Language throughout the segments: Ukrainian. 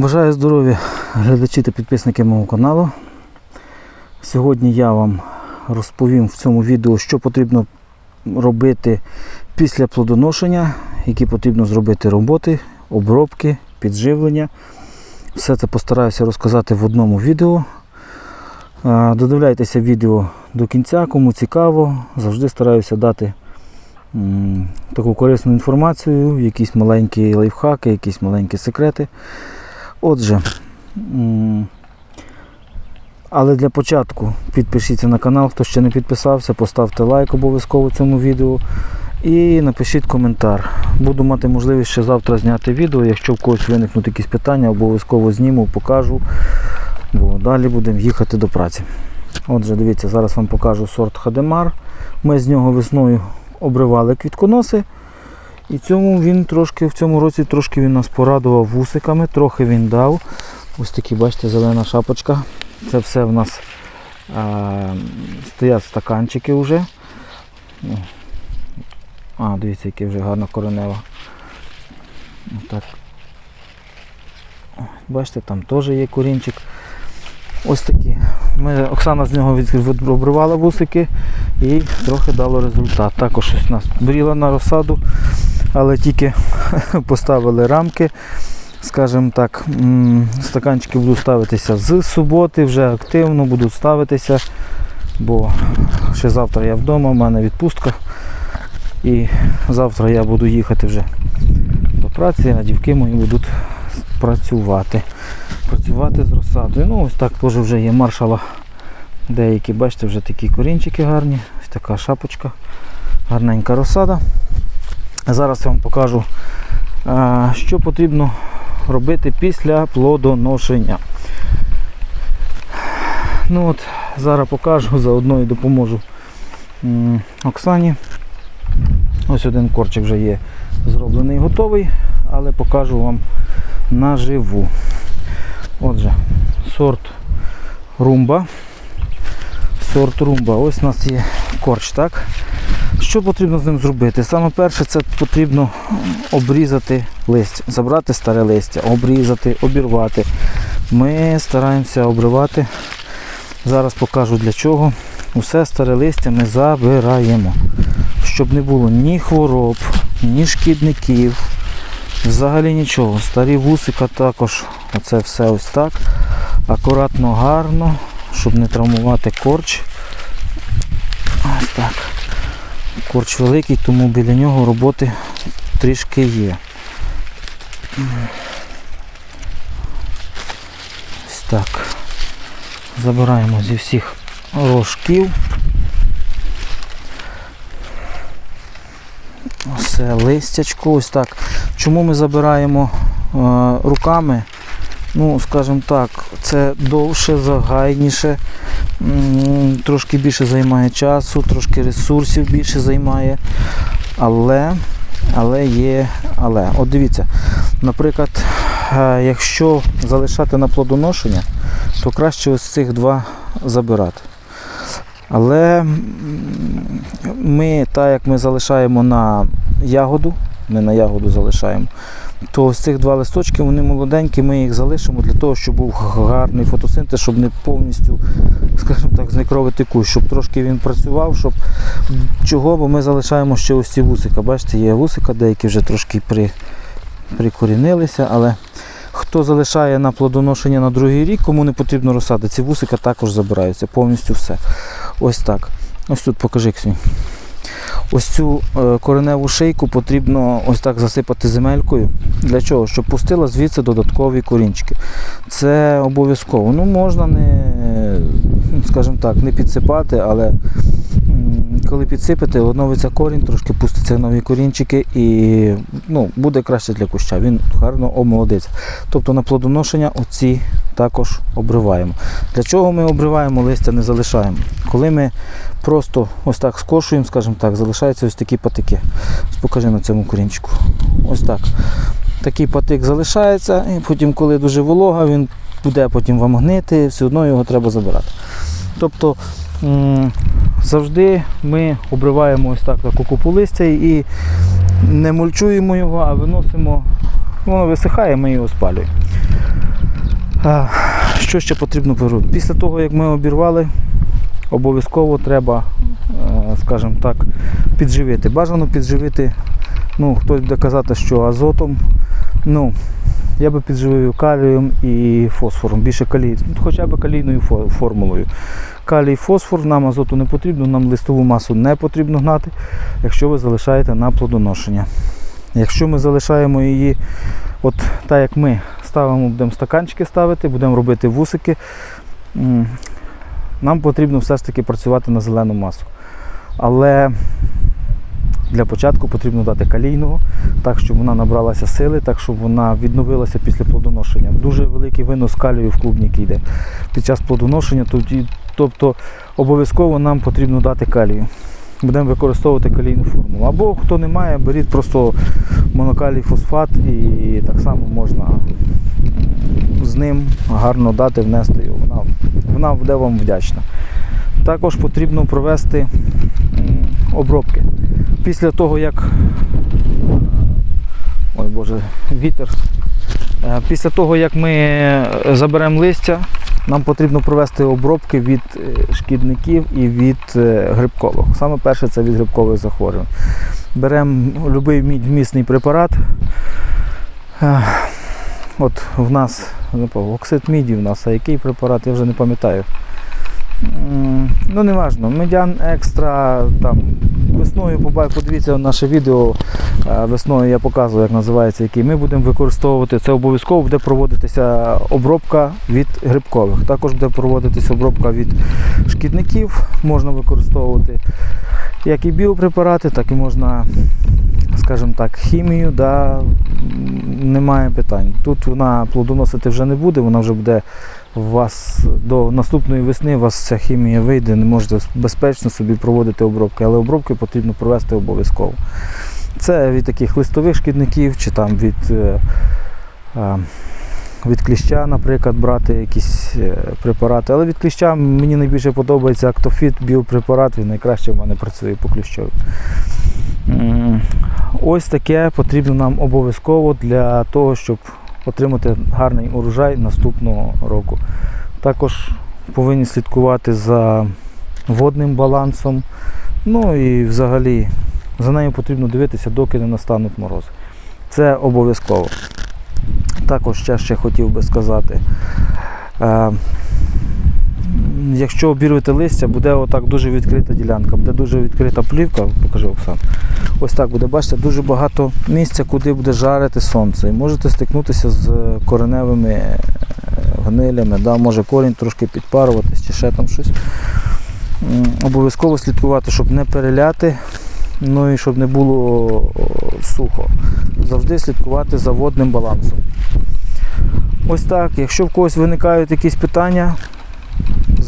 Бажаю здоров'я глядачі та підписники мого каналу. Сьогодні я вам розповім в цьому відео, що потрібно робити після плодоношення, які потрібно зробити роботи, обробки, підживлення. Все це постараюся розказати в одному відео. Е, Додивляйтеся відео до кінця, кому цікаво. Завжди стараюся дати таку корисну інформацію, якісь маленькі лайфхаки, якісь маленькі секрети. Отже, але для початку підпишіться на канал, хто ще не підписався, поставте лайк обов'язково цьому відео і напишіть коментар. Буду мати можливість ще завтра зняти відео. Якщо в когось виникнуть якісь питання, обов'язково зніму, покажу, бо далі будемо їхати до праці. Отже, дивіться, зараз вам покажу сорт Хадемар. Ми з нього весною обривали квітконоси. І цьому він трошки в цьому році трошки він нас порадував вусиками, трохи він дав. Ось такі, бачите, зелена шапочка. Це все в нас а, стоять стаканчики вже. Ну, А, дивіться, яке вже гарна коренева. Отак. Бачите, там теж є корінчик. Ось такі. Ми, Оксана з нього обривала вусики і трохи дало результат. Також у нас бріла на розсаду, але тільки поставили рамки. Скажімо так, стаканчики будуть ставитися з суботи, вже активно будуть ставитися, бо ще завтра я вдома, в мене відпустка. І завтра я буду їхати вже до праці, а дівки мої будуть працювати. Працювати з розсадою. Ну, ось так теж вже є маршала. Деякі, бачите, вже такі корінчики гарні, ось така шапочка, гарненька розсада. Зараз я вам покажу, що потрібно робити після плодоношення. Ну от, Зараз покажу, заодно і допоможу Оксані. Ось один корчик вже є зроблений і готовий, але покажу вам наживу. Отже, сорт румба. Сорт румба. Ось у нас є корч, так? Що потрібно з ним зробити? Саме перше, це потрібно обрізати листя, забрати старе листя, обрізати, обірвати. Ми стараємося обривати. Зараз покажу для чого. Усе старе листя ми забираємо. Щоб не було ні хвороб, ні шкідників, взагалі нічого. Старі вусика також, оце все ось так. Акуратно, гарно, щоб не травмувати корч. Ось так. Корч великий, тому біля нього роботи трішки є. Ось так. Забираємо зі всіх рожків. Все листячко, ось так. Чому ми забираємо е, руками? Ну, скажімо так, це довше, загайніше, трошки більше займає часу, трошки ресурсів більше займає. Але, але є, але. От дивіться, наприклад, е, якщо залишати на плодоношення, то краще ось цих два забирати. Але ми, так як ми залишаємо на ягоду, ми на ягоду залишаємо, то ось цих два листочки, вони молоденькі, ми їх залишимо для того, щоб був гарний фотосинтез, щоб не повністю, скажімо так, знекровити кущ, щоб трошки він працював, щоб чого, бо ми залишаємо ще ось ці вусика. Бачите, є вусика, деякі вже трошки при, прикорінилися, але хто залишає на плодоношення на другий рік, кому не потрібно розсади, ці вусика також забираються, повністю все. Ось так. Ось тут покажи Ксюнь. Ось цю е, кореневу шийку потрібно ось так засипати земелькою. Для чого? Щоб пустила звідси додаткові корінчики. Це обов'язково. Ну, можна не, скажімо так, не підсипати, але коли підсипете, оновиться корінь, трошки пуститься нові корінчики і ну, буде краще для куща. Він гарно омолодиться. Тобто на плодоношення оці також обриваємо. Для чого ми обриваємо, листя не залишаємо? Коли ми просто ось так скошуємо, скажімо так, залишаються ось такі патики. Покажи на цьому корінчику. Ось так. Такий патик залишається, і потім, коли дуже волога, він буде потім вам гнити, все одно його треба забирати. Тобто завжди ми обриваємо ось так таку купу листя і не мульчуємо його, а виносимо, воно висихає, ми його спалюємо. Що ще потрібно переробити? Після того, як ми обірвали, обов'язково треба, е, скажімо так, підживити. Бажано підживити, ну, хтось буде казати, що азотом. Ну, я би підживив калієм і фосфором, більше калій, ну, хоча б калійною формулою. Калій, фосфор, нам азоту не потрібно, нам листову масу не потрібно гнати, якщо ви залишаєте на плодоношення. Якщо ми залишаємо її, от так як ми ставимо, будемо стаканчики ставити, будемо робити вусики, нам потрібно все ж таки працювати на зелену масу. Але для початку потрібно дати калійного, так, щоб вона набралася сили, так, щоб вона відновилася після плодоношення. Дуже великий винос калію в клубніки йде під час плодоношення, тобто обов'язково нам потрібно дати калію. Будемо використовувати калійну формулу. Або хто не має, беріть просто монокалій фосфат і так само можна з ним гарно дати, внести його. Вона, вона буде вам вдячна. Також потрібно провести обробки. Після того, як ой Боже, вітер. Е, Після того, як ми заберемо листя, нам потрібно провести обробки від е, шкідників і від е, грибкових. Саме перше це від грибкових захворювань. Беремо будь-який вмісний препарат. От в нас не пам'ятаю, оксид міді в нас, а який препарат, я вже не пам'ятаю. Ну, не важно. Медян екстра там весною подивіться наше відео. е, Весною я показую, як називається який. Ми будемо використовувати. Це обов'язково буде проводитися обробка від грибкових. Також буде проводитися обробка від шкідників. Можна використовувати як і біопрепарати, так і можна, скажімо так, хімію. Да, немає питань. Тут вона плодоносити вже не буде, вона вже буде у вас до наступної весни у вас ця хімія вийде, не можете безпечно собі проводити обробки, але обробки потрібно провести обов'язково. Це від таких листових шкідників чи там від, е, е, від кліща, наприклад, брати якісь е, препарати. Але від кліща мені найбільше подобається Актофіт, біопрепарат, він найкраще в мене працює по кліщові. Ось таке потрібно нам обов'язково для того, щоб отримати гарний урожай наступного року. Також повинні слідкувати за водним балансом. Ну і взагалі за нею потрібно дивитися, доки не настануть морози. Це обов'язково. Також ще, ще хотів би сказати. Е, Якщо обірвете листя, буде отак дуже відкрита ділянка, буде дуже відкрита плівка, покажи Оксан. Ось так буде, бачите, дуже багато місця, куди буде жарити сонце. І можете стикнутися з кореневими е, гнилями, да, може корінь трошки підпаруватись чи ще там щось. Обов'язково слідкувати, щоб не переляти, ну і щоб не було сухо. Завжди слідкувати за водним балансом. Ось так. Якщо в когось виникають якісь питання,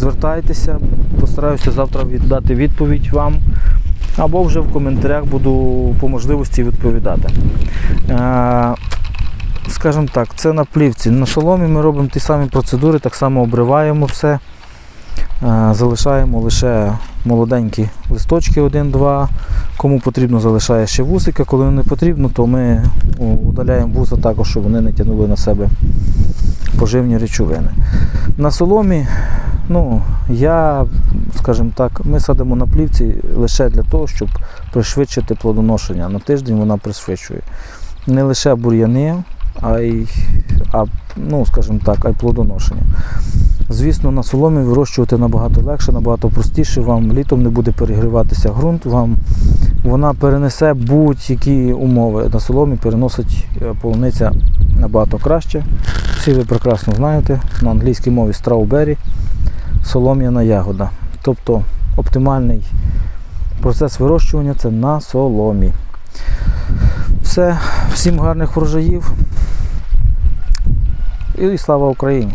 звертайтеся, постараюся завтра віддати відповідь вам. Або вже в коментарях буду по можливості відповідати. Е, Скажімо так, це на плівці. На соломі ми робимо ті самі процедури, так само обриваємо все, е, залишаємо лише молоденькі листочки 1-2. Кому потрібно, залишає ще вусика. Коли не потрібно, то ми удаляємо вуса також, щоб вони не тягнули на себе поживні речовини. На соломі, ну, я, скажімо так, ми садимо на плівці лише для того, щоб пришвидшити плодоношення. На тиждень вона пришвидшує. Не лише бур'яни, а й, а, ну, скажімо так, а й плодоношення. Звісно, на соломі вирощувати набагато легше, набагато простіше. Вам літом не буде перегріватися ґрунт, вам вона перенесе будь-які умови. На соломі переносить е, полуниця набагато краще. Всі ви прекрасно знаєте, на англійській мові strawberry солом'яна ягода. Тобто оптимальний процес вирощування це на соломі. Все, всім гарних врожаїв і слава Україні!